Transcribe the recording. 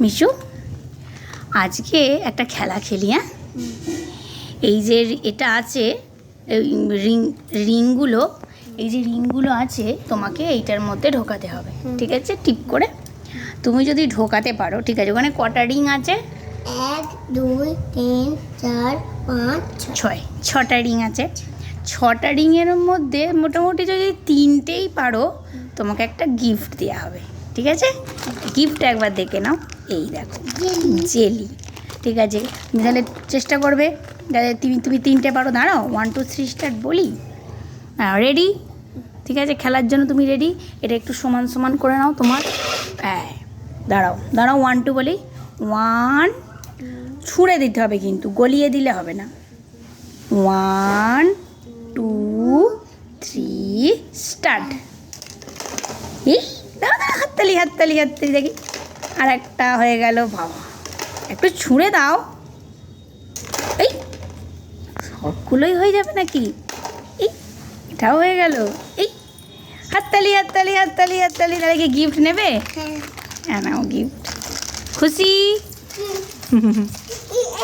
মিশু আজকে একটা খেলা খেলি হ্যাঁ? এই যে এটা আছে রিং রিংগুলো এই যে রিংগুলো আছে তোমাকে এইটার মধ্যে ঢোকাতে হবে ঠিক আছে? টিপ করে। তুমি যদি ঢোকাতে পারো ঠিক আছে? ওখানে কটা রিং আছে? এক দুই তিন চার পাঁচ ছয়। ছটা রিং আছে। ছটা রিংয়ের মধ্যে মোটামুটি যদি তিনটেই পারো তোমাকে একটা গিফট দেওয়া হবে ঠিক আছে? গিফট একবার দেখে নাও। এই দেখো, জেলি। ঠিক আছে? তাহলে চেষ্টা করবে। তাহলে তুমি তুমি তিনটে পারো, দাঁড়াও। ওয়ান টু থ্রি স্টার্ট বলি। হ্যাঁ রেডি ঠিক আছে? খেলার জন্য তুমি রেডি এটা একটু সমান সমান করে নাও তোমার। হ্যাঁ দাঁড়াও। দাঁড়াও ওয়ান টু বলি। ওয়ান ছুঁড়ে দিতে হবে কিন্তু, গলিয়ে দিলে হবে না। ওয়ান টু থ্রি স্টার্ট হাততালি হাততালি হাততালি, দেখি। আর একটা হয়ে গেল বাবা। একটু ছুঁড়ে দাও। এই সবগুলোই হয়ে যাবে নাকি? এই এটাও হয়ে গেল। এই হাততালি হাততালি হাততালি হাততালি। তাহলে কি গিফট নেবে? হ্যাঁ। হ্যাঁ নাও গিফট খুশি?